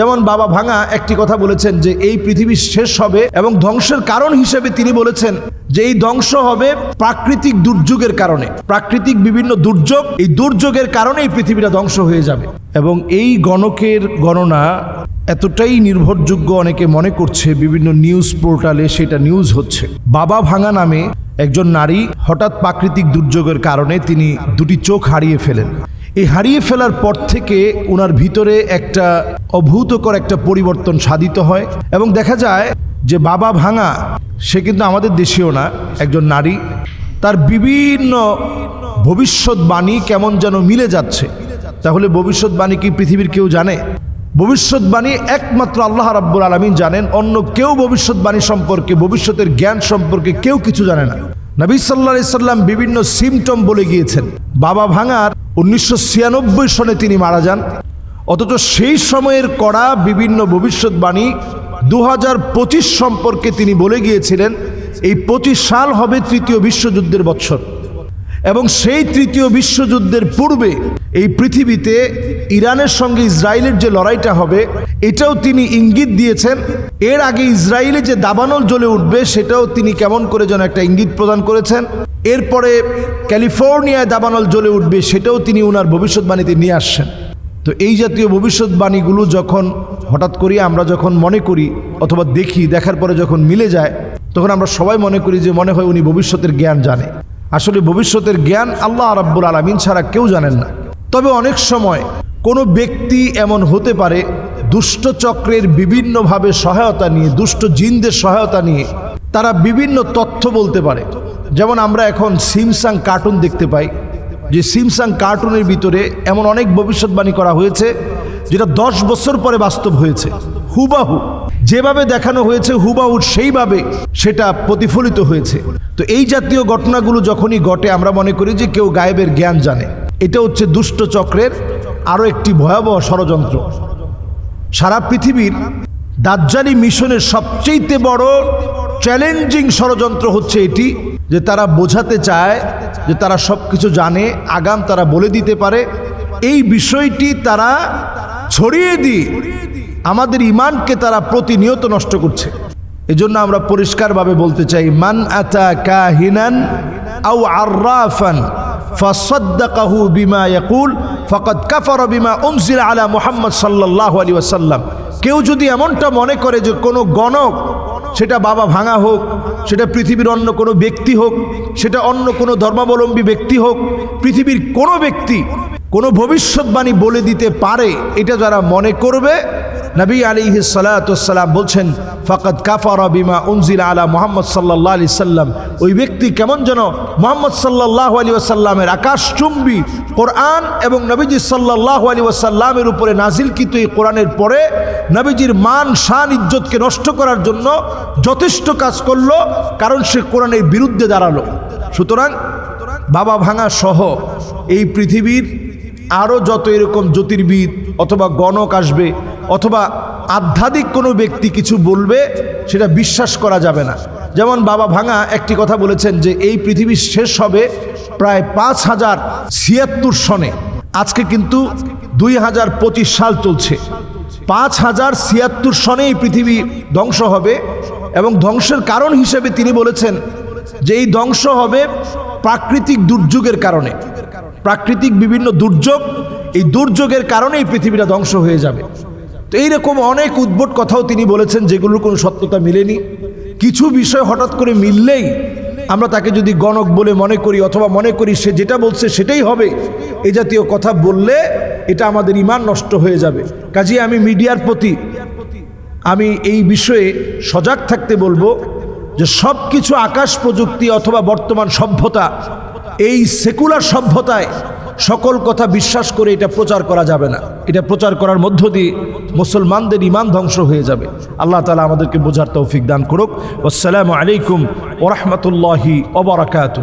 যেমন বাবা ভাঙা একটি কথা বলেছেন যে এই পৃথিবী শেষ হবে এবং ধ্বংসের কারণ হিসেবে তিনি বলেছেন যে এই ধ্বংস হবে প্রাকৃতিক দুর্যোগের কারণে। প্রাকৃতিক বিভিন্ন দুর্যোগ, এই দুর্যোগের কারণে এই পৃথিবীটা ধ্বংস হয়ে যাবে। এবং এই গণকের গণনা এতটাই নির্ভরযোগ্য অনেকে মনে করছে, বিভিন্ন নিউজ পোর্টালে সেটা নিউজ হচ্ছে। বাবা ভাঙা নামে একজন নারী হঠাৎ প্রাকৃতিক দুর্যোগের কারণে তিনি দুটি চোখ হারিয়ে ফেলেন। এই হারিয়ে ফেলার পর থেকে ওনার ভিতরে একটা অভূতকর একটা পরিবর্তন সাধিত হয় এবং দেখা যায় যে বাবা ভাঙা, সে কিন্তু আমাদের দেশীয় না, একজন নারী। তার বিভিন্ন ভবিষ্যৎবাণী কেমন যেন মিলে যাচ্ছে। তাহলে ভবিষ্যৎবাণী কি পৃথিবীর কেউ জানে? ভবিষ্যৎবাণী একমাত্র আল্লাহ রাব্বুল আলমিন জানেন, অন্য কেউ ভবিষ্যৎবাণী সম্পর্কে, ভবিষ্যতের জ্ঞান সম্পর্কে কেউ কিছু জানে না। নবী সাল্লা সাল্লাম বিভিন্ন সিমটম বলে গিয়েছেন। বাবা ভাঙার উনিশশো ছিয়ানব্বই সনে তিনি মারা যান। অথচ সেই সময়ের করা বিভিন্ন ভবিষ্যৎবাণী দু হাজার পঁচিশ সম্পর্কে তিনি বলে গিয়েছিলেন, এই পঁচিশ সাল হবে তৃতীয় বিশ্বযুদ্ধের বৎসর। এবং সেই তৃতীয় বিশ্বযুদ্ধের পূর্বে এই পৃথিবীতে ইরানের সঙ্গে ইসরায়েলের যে লড়াইটা হবে, এটাও তিনি ইঙ্গিত দিয়েছেন। এর আগে ইসরায়েলে যে দাবানল জ্বলে উঠবে, সেটাও তিনি কেমন করে যেন একটা ইঙ্গিত প্রদান করেছেন। এরপরে ক্যালিফোর্নিয়ায় দাবানল জ্বলে উঠবে, সেটাও তিনি ওনার ভবিষ্যৎবাণীতে নিয়ে আসছেন। তো এই জাতীয় ভবিষ্যৎবাণীগুলো যখন হঠাৎ করি আমরা যখন মনে করি অথবা দেখি, দেখার পরে যখন মিলে যায়, তখন আমরা সবাই মনে করি যে মনে হয় উনি ভবিষ্যতের জ্ঞান জানে। আসলে ভবিষ্যতের জ্ঞান আল্লাহ রাব্বুল আলমিন ছাড়া কেউ জানেন না। তবে অনেক সময় কোনো ব্যক্তি এমন হতে পারে, দুষ্ট চক্রের বিভিন্নভাবে সহায়তা নিয়ে, দুষ্ট জিনদের সহায়তা নিয়ে তারা বিভিন্ন তথ্য বলতে পারে। যেমন আমরা এখন সিমসাং কার্টুন দেখতে পাই, যে সিমসাং কার্টুনের ভিতরে এমন অনেক ভবিষ্যৎবাণী করা হয়েছে, যেটা দশ বছর পরে বাস্তব হয়েছে। হুবাহু যেভাবে দেখানো হয়েছে হুবাহু সেইভাবে সেটা প্রতিফলিত হয়েছে। তো এই জাতীয় ঘটনাগুলো যখনই ঘটে, আমরা মনে করি যে কেউ গায়েবের জ্ঞান জানে। এটা হচ্ছে দুষ্ট চক্রের আরও একটি ভয়াবহ ষড়যন্ত্র। সারা পৃথিবীর দাজ্জালি মিশনের সবচেয়ে বড় চ্যালেঞ্জিং ষড়যন্ত্র হচ্ছে এটি, যে তারা বোঝাতে চায় যে তারা সব কিছু জানে, আগাম তারা বলে দিতে পারে। এই বিষয়টি তারা ছড়িয়ে দিয়ে আমাদের ইমানকে তারা প্রতিনিয়ত নষ্ট করছে। এজন্য আমরা পরিষ্কারভাবে বলতে চাই, মান আতা কাহিনান আও আর্রাফান ফাসাদ্দাকাহু বিমা ইয়াকুল, ফাকাদ কাফারা বিমা উনজিলা আলা মুহাম্মদ সাল্লাল্লাহু আলাইহি ওয়াসাল্লাম। কেউ যদি এমনটা মনে করে যে কোনো গণক, সেটা বাবা ভাঙা হোক, সেটা পৃথিবীর অন্য কোনো ব্যক্তি হোক, সেটা অন্য কোনো ধর্মাবলম্বী ব্যক্তি হোক, পৃথিবীর কোনো ব্যক্তি কোনো ভবিষ্যৎবাণী বলে দিতে পারে, এটা যারা মনে করবে, নবী আলী সালাতাম বলছেন ফকত কাফার বিমা উনজিল আলা মোহাম্মদ সাল্লাহ আলি সাল্লাম। ওই ব্যক্তি কেমন যেন মোহাম্মদ সাল্লাহ আলী ওয়াসাল্লামের আকাশচুম্বী কোরআন এবং নবীজি সাল্লাহ আলী ওয়াসাল্লামের উপরে নাজিলকৃত এই কোরআনের পরে নবীজির মান, শান, ইজ্জতকে নষ্ট করার জন্য যথেষ্ট কাজ করল, কারণ সে কোরআনের বিরুদ্ধে দাঁড়াল। সুতরাং বাবা ভাঙা সহ এই পৃথিবীর আরও যত এরকম জ্যোতির্বিদ অথবা গণক আসবে অথবা আধ্যাত্মিক কোনো ব্যক্তি কিছু বলবে, সেটা বিশ্বাস করা যাবে না। যেমন বাবা ভাঙা একটি কথা বলেছেন যে, এই পৃথিবী শেষ হবে প্রায় পাঁচ হাজার ছিয়াত্তর সনে। আজকে কিন্তু দুই হাজার পঁচিশ সাল চলছে। পাঁচ হাজার ছিয়াত্তর সনে এই পৃথিবী ধ্বংস হবে এবং ধ্বংসের কারণ হিসেবে তিনি বলেছেন যে, এই ধ্বংস হবে প্রাকৃতিক দুর্যোগের কারণে। প্রাকৃতিক বিভিন্ন দুর্যোগ, এই দুর্যোগের কারণেই পৃথিবীটা ধ্বংস হয়ে যাবে। তো এইরকম অনেক উদ্ভট কথাও তিনি বলেছেন, যেগুলোর কোনো সত্যতা মিলেনি। কিছু বিষয় হঠাৎ করে মিললেই আমরা তাকে যদি গণক বলে মনে করি অথবা মনে করি সে যেটা বলছে সেটাই হবে এই জাতীয় কথা বললে এটা আমাদের ইমান নষ্ট হয়ে যাবে। কাজে আমি মিডিয়ার প্রতি আমি এই বিষয়ে সজাগ থাকতে বলব যে সব কিছু আকাশ প্রযুক্তি অথবা বর্তমান সভ্যতা এই সেকুলার সভ্যতায় সকল কথা বিশ্বাস করে এটা প্রচার করা যাবে না। এটা প্রচার করার মধ্য দিয়ে মুসলমানদের ইমান ধ্বংস হয়ে যাবে। আল্লাহ তালা আমাদেরকে বোঝার তৌফিক দান করুক। আসসালামু আলাইকুম ওরহমতুল্লাহি ওবরাকাতু